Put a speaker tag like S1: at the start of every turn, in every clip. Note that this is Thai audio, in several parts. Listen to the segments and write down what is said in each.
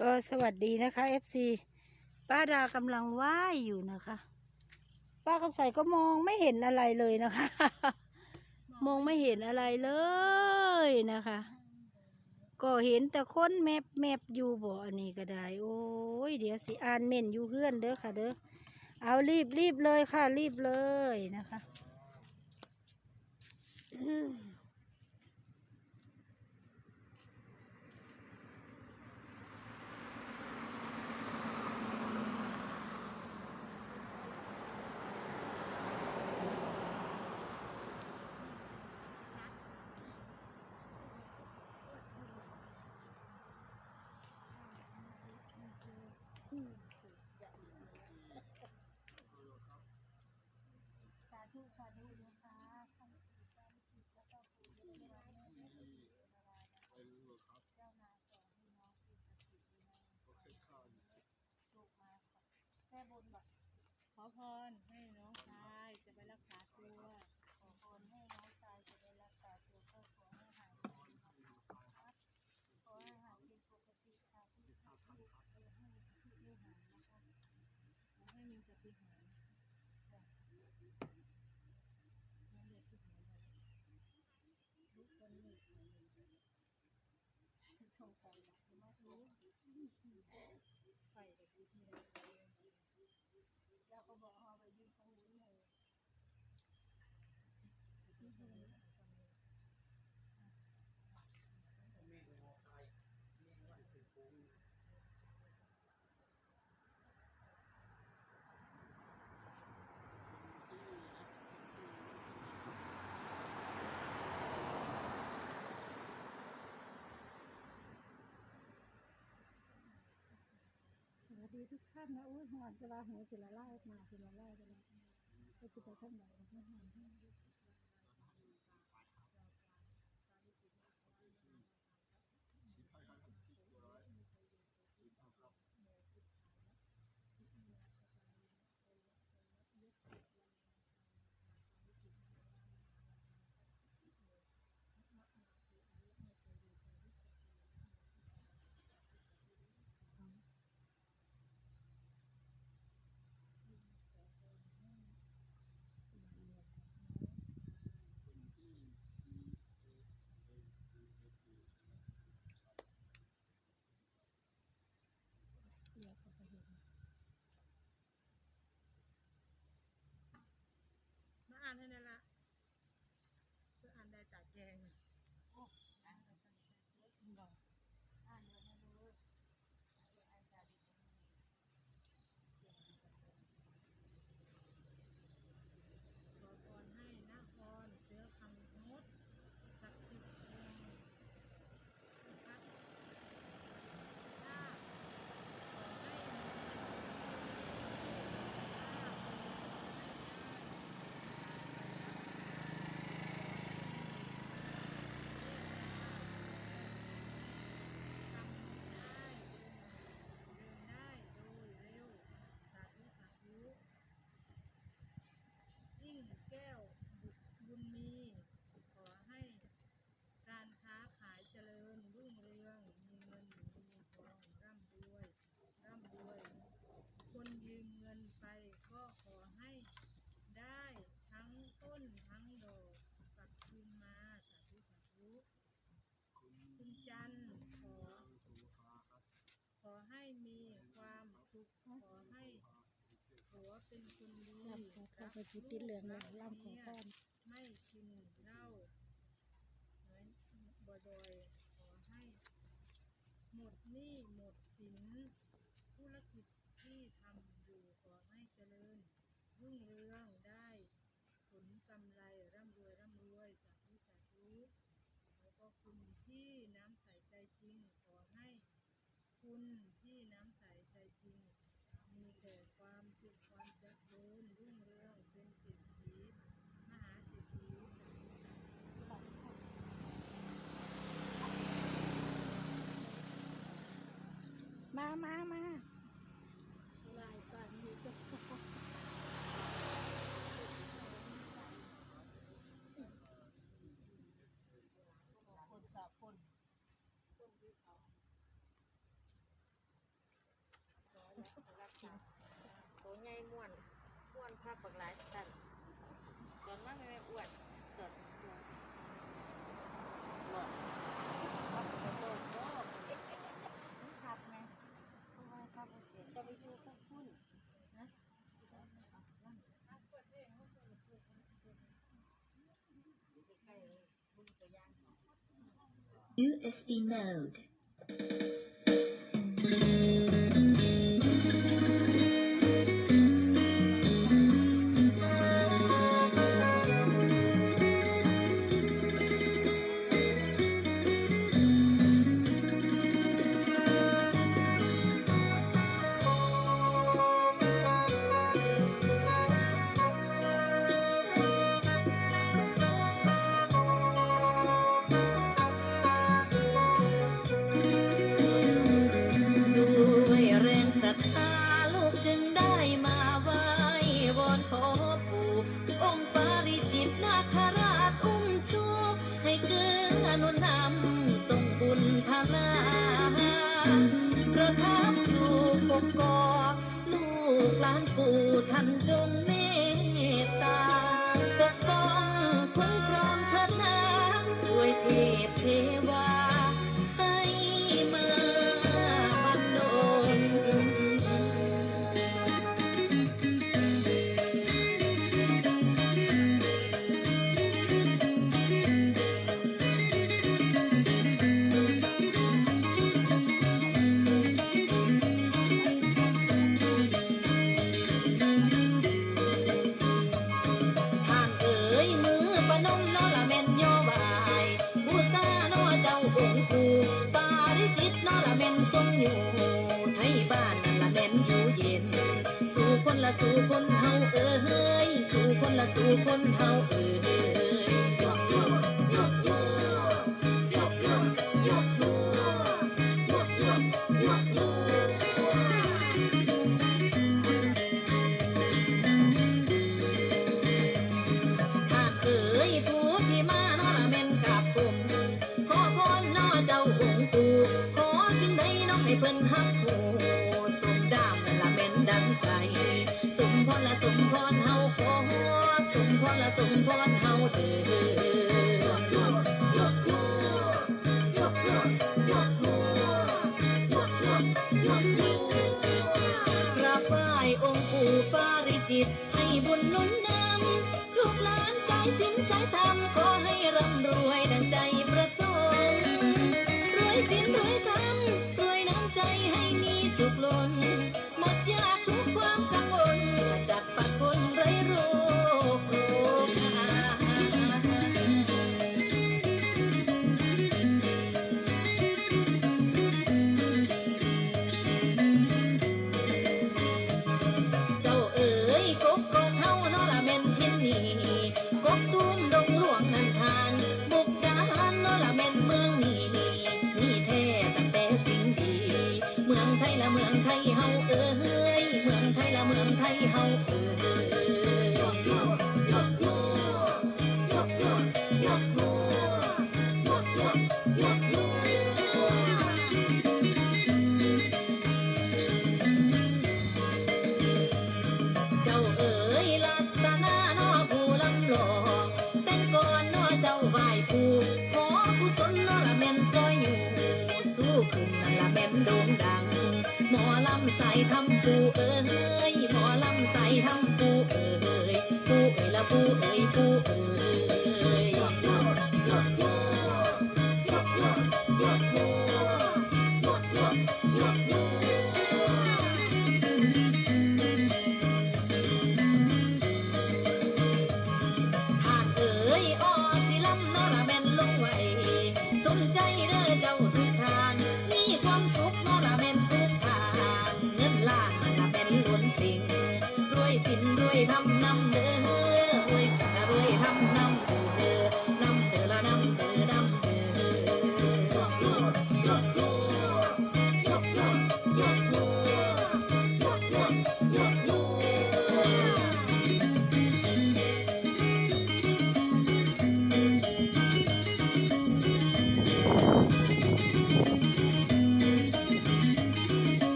S1: ก็สวัสดีนะคะ FC ป้าดากำลังว่ายอยู่นะคะ ป้าคำใสก็มองไม่เห็นอะไรเลยนะคะ มองไม่เห็นอะไรเลยนะคะ ก็เห็นแต่คนแมบแมบอยู่บ่อันนี้ก็ได้ โอ้ยเดี๋ยวสิอ่านเม่นอยู่เพื่อนเด้อค่ะเด้อเอารีบรีบเลยค่ะรีบเลยนะคะอืม
S2: สาธุสาธุนะคะท่านแล้วก็ปู่ย่าตายายเจ้านายสอนพี่น้องสิ่งศักดิ์สิทธิ์นะลูกมาแค่บนแบบ
S3: ขอ พรให้น้องชายจะไปรักษาตัว
S2: ขอพรให้น้องชายจะได้รักษาตัวก็ขอให้หายครับขอให้หายเป็นปกติสาธุสาธุเออให้ที่ไม่หายนะคะ
S3: ขอให้มีปฏิหารย์น้องเด็กที่หายไปลูกคนนี้
S2: สงสัยอยากจะมารู้
S3: ไปเด็กที่ไหน
S2: แล้ ก็บอกเอาไปยืนตรงนี้เล
S3: ดี
S1: ทุกท่านนะอุ้ยหอนจะว่าหัวจิละไล่มาจิละไล่จะล้วก็จะไปท่านไหนนะหอนให้ เดี๋ยวก็ไปเห็น
S3: มาอ่านให้นั่นละเพื่ออ่านได้ตาแจง
S2: โอ้อ่านมาสั่นสั่นเลย
S3: บอก
S2: อ่านเดี๋ยวนะดูเลยอ่านจาดีตรงนี้เสียงดีกว่า
S3: ขอพรให้นครเสือคำมดศักดิ์สิทธิ์องค์พัดชาติขอให้มีทำได้เดินได้โดยเร็ว สาธุสาธุ ยิ่ง แก้วบุตรบุญมี ขอให้การค้าขายเจริญรุ่งเรือง มีเงินมีทองร่ำรวยร่ำรวย คนยืมเงินไปก็ขอให้ได้ทั้งต้นทั้งดอกกลับคืนมาสาธุสาธุคุณจันทร์ขอ ขอให้มีความสุข ขอให้ผัว เป็นคนดี
S1: ลำขอพรไปจุดติดเหลืองเลยลำของพร
S3: ไม่กินเหล้าน้อยบ่อยๆขอให้ หมดหนี้หมดสินธุรกิจที่ทำอยู่ขอให้เจริญ รุ่งเรืองได้ ผลกำไรร่ำรวยร่ำรวยสาธุสาธุแล้วก็คุณที่น้ำใสใจจริง ขอให้ คุณที่น้ำใสใจจริงมีแต่ มามา
S1: ลายปานนี้ก็
S2: คนสาคนคน
S4: ที่เขาสอนรักษาตัวใหญ่ม่วนม่วนภาพบักหลายสั่นส่วนมากไม่อ้วนสด USB mode. ดังใจประ 好。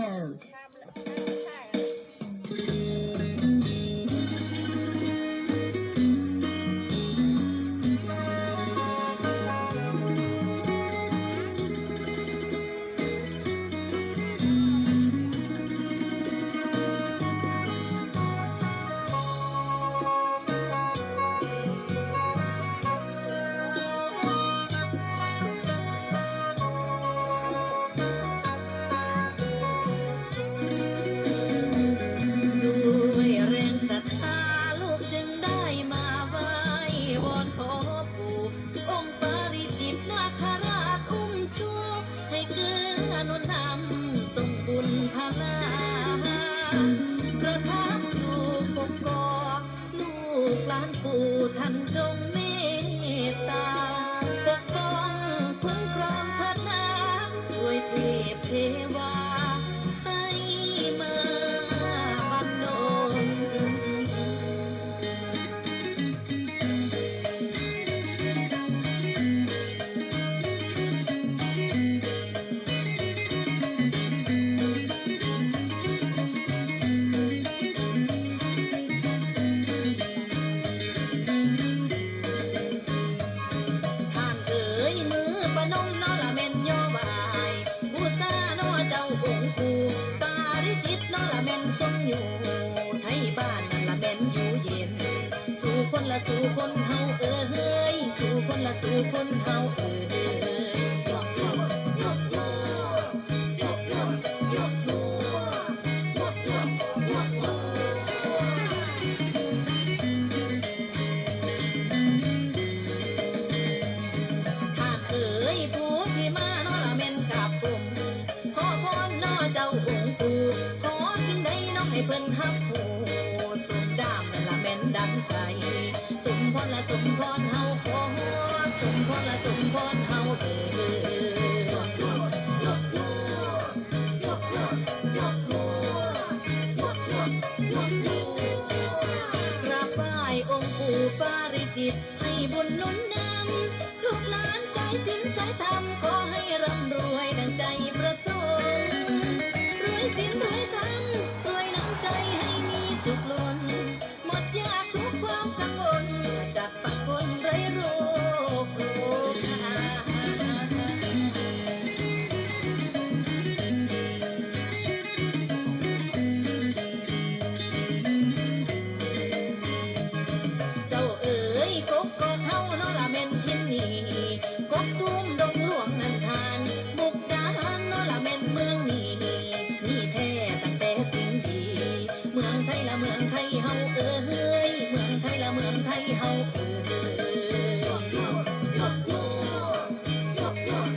S4: mode.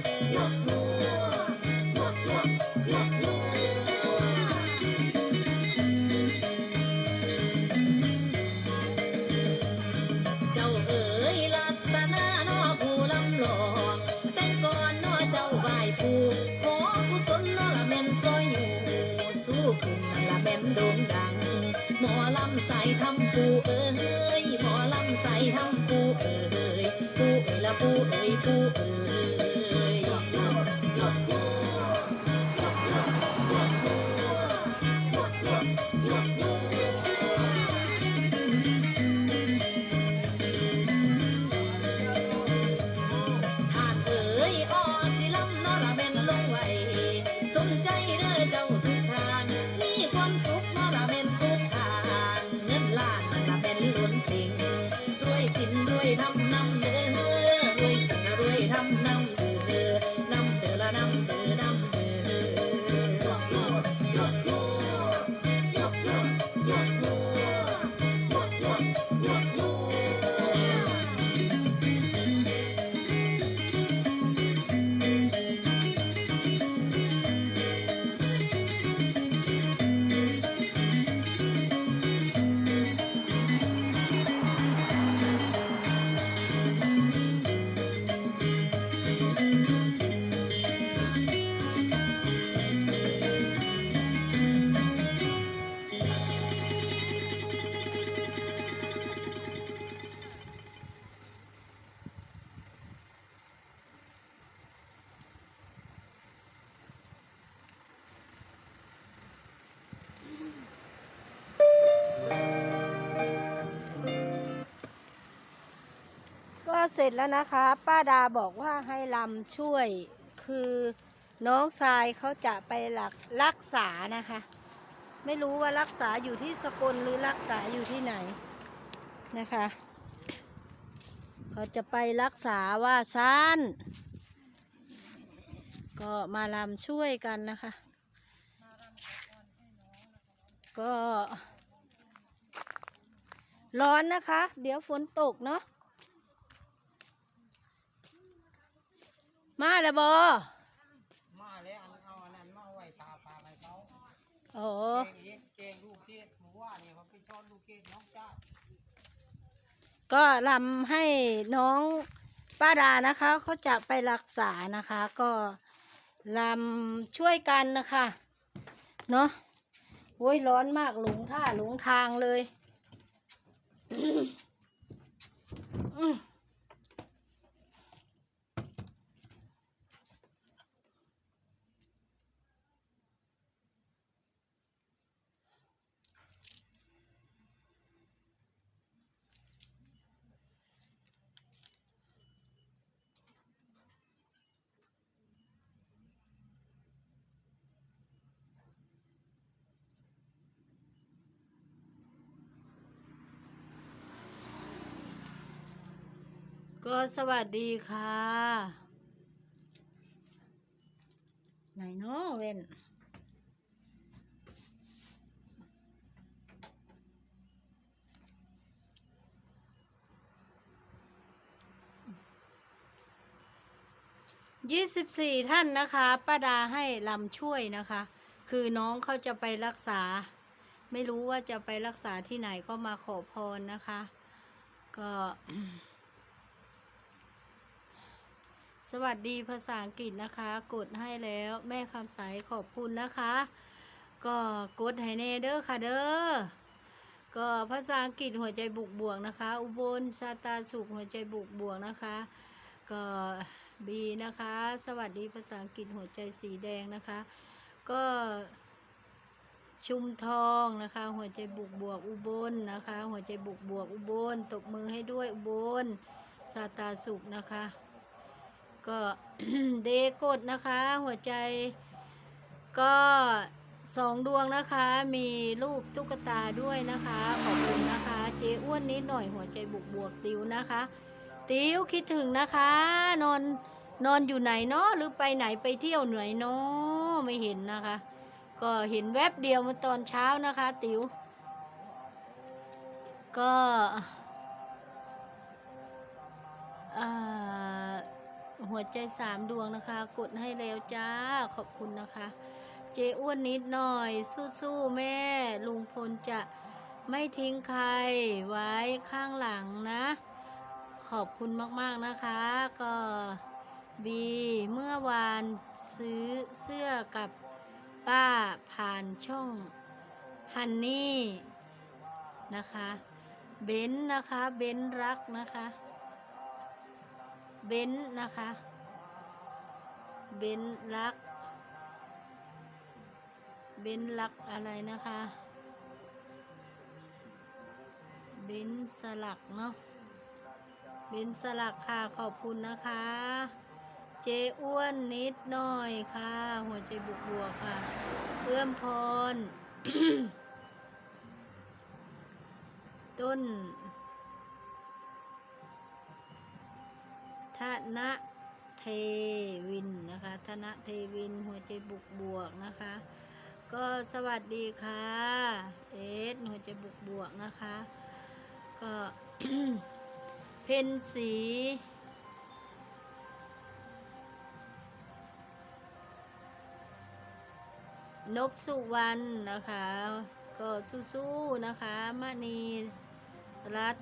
S4: Yeah. เสร็
S1: จแล้วนะคะ ป้าดาบอกว่าให้ลำช่วย คือน้องทรายเขาจะไปหลักรักษานะคะ ไม่รู้ว่ารักษาอยู่ที่สกลหรือรักษาอยู่ที่ไหนนะคะเขาจะไปรักษาว่าซ่านก็มาลำช่วยกันนะคะ ก็ ร้อนนะคะ เดี๋ยวฝนตกเนาะ มาแล้วบอ
S5: มาแล้วอันเอาอันนั้นมาเอาไว้ตาปลาให้เขา
S1: โอ้
S5: เกงเอ็ดเกงลูกเกดหมูว่าเนี่ยเขาไปช้อนลูกเกดน้องจ้า
S1: ก็ลำให้น้องป้าดานะคะเขาจะไปรักษานะคะ ก็ลำช่วยกันนะคะเนาะโอ้ยร้อนมากหลงท่าหลงทางเลย อืม ก็สวัสดีค่ะ ไหนเนาะเว้นยี่สิบสี่ท่านนะคะป้าดาให้ลำช่วยนะคะ คือน้องเขาจะไปรักษา ไม่รู้ว่าจะไปรักษาที่ไหนก็มาขอพรนะคะ ก็ สวัสดีภาษาอังกฤษนะคะ กดให้แล้วแม่คำใสขอบคุณนะคะ ก็กดให้เนเด้อค่ะเด้อก็ภาษาอังกฤษหัวใจบุกบวกนะคะ อุบลชาตาสุขหัวใจบุกบวกนะคะ ก็บีนะคะ สวัสดีภาษาอังกฤษหัวใจสีแดงนะคะ ก็ชุมทองนะคะ หัวใจบุกบวกอุบลนะคะ หัวใจบุกบวกอุบลตบมือให้ด้วยอุบลซาตาสุขนะคะ ก็เดกดนะคะ หัวใจ ก็สองดวงนะคะ มีรูปตุ๊กตาด้วยนะคะ ขอบคุณนะคะ เจ๊อ้วนนิดหน่อยหัวใจบุกบวกติวนะคะ ติวคิดถึงนะคะ นอนนอนอยู่ไหนเนาะหรือไปไหนไปเที่ยวเหนื่อยเนาะไม่เห็นนะคะ ก็เห็นแวบเดียวเมื่อตอนเช้านะคะ ติวก็อ่า หัวใจสามดวงนะคะ กดให้แล้วจ้าขอบคุณนะคะ เจอ้วนนิดหน่อย สู้ๆแม่ลุงพลจะไม่ทิ้งใครไว้ข้างหลังนะ ขอบคุณมากๆนะคะ ก็บีเมื่อวานซื้อเสื้อกับป้าผ่านช่องฮันนี่นะคะ เบนซ์นะคะ เบนซ์รักนะคะ เบนนะคะ เบนซ์รัก เบนซ์รักอะไรนะคะ เบนสลักเนาะ เบนสลักค่ะขอบคุณนะคะ เจอ้วนนิดหน่อยค่ะ หัวใจบุกบวกค่ะ เอื้อมพร ต้น นเทวินนะคะธนเทวินหัวใจบุกบวกนะคะ ก็สวัสดีค่ะเอสหัวใจบุกบวกนะคะ ก็เพนสีนบสุวรรณนะคะ ก็สู้ๆนะคะมณีรัต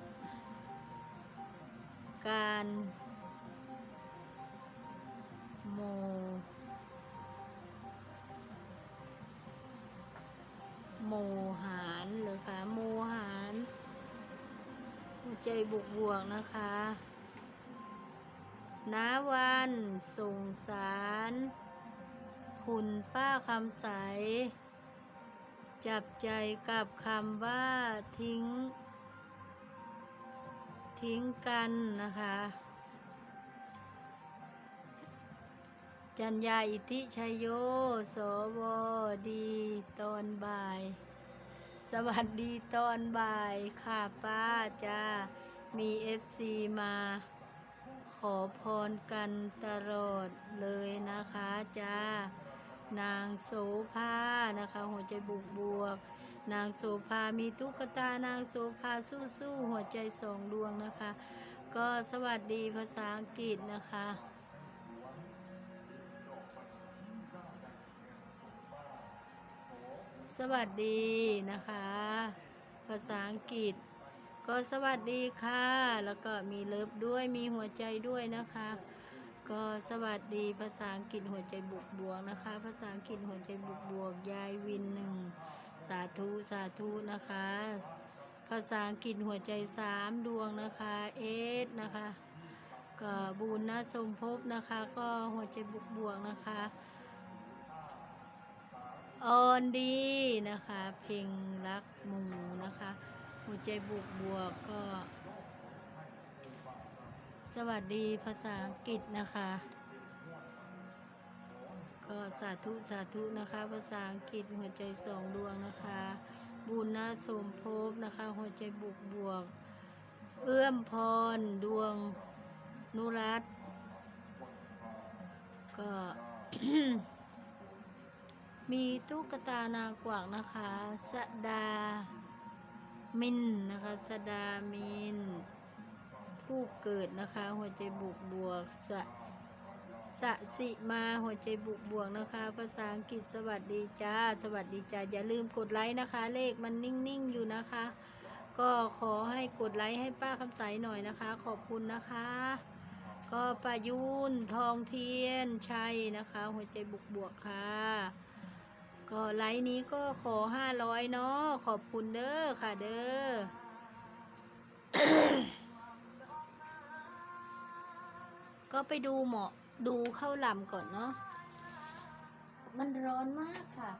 S1: การ บุกบวกนะคะนาวันส่งสาร คุณป้าคำใส จับใจกับคำว่าทิ้ง ทิ้งกันนะคะ จัญญาอิทิชยโย สวดีตอนบ่าย สวัสดีตอนบ่ายค่ะป้าจ้า มีเอฟซีมาขอพรกันตลอดเลยนะคะจ้านางโสภานะคะ หัวใจบุกบวก นางโสภา มีตุ๊กตานางโสภาสู้ๆหัวใจสองดวงนะคะ ก็สวัสดีภาษาอังกฤษนะคะสวัสดีนะคะ ภาษาอังกฤษ ก็สวัสดีค่ะ แล้วก็มีเลิฟด้วยมีหัวใจด้วยนะคะ ก็สวัสดีภาษาอังกฤษหัวใจบวกบวกนะคะ ภาษาอังกฤษหัวใจบวกบวกยายวินหนึ่งสาธุสาธุนะคะ ภาษาอังกฤษหัวใจสามดวงนะคะเอสนะคะก็บุญนะสมภพนะคะ ก็หัวใจบวกบวกนะคะออนดีนะคะ เพลงรักหมูนะคะ หัวใจบวกบวกก็ สวัสดีภาษาอังกฤษนะคะ ก็สาธุสาธุนะคะ ภาษาอังกฤษหัวใจสองดวงนะคะ บุญนาสมภพนะคะ หัวใจบวกบวก เอื้อมพรดวงนุรัตก็มีตุ๊กตานางกวักนะคะ สดา มินนะคะสดามินทูกเกิดนะคะ หัวใจบุกบวกสะสะสิมาหัวใจบุกบวกนะคะ ภาษาอังกฤษสวัสดีจ้า สวัสดีจ้า อย่าลืมกดไลค์นะคะ เลขมันนิ่ง ๆ อยู่นะคะ ก็ขอให้กดไลค์ให้ป้าคำใสหน่อยนะคะ ขอบคุณนะคะ ก็ประยุนทองเทียนชัยนะคะ หัวใจบุกบวกค่ะ ก็ไลน์นี้ก็ขอห้าร้อยเนาะขอบคุณเด้อค่ะเด้อก็ไปดูเหมาะดูเข้าลำก่อนเนาะมันร้อนมากค่ะ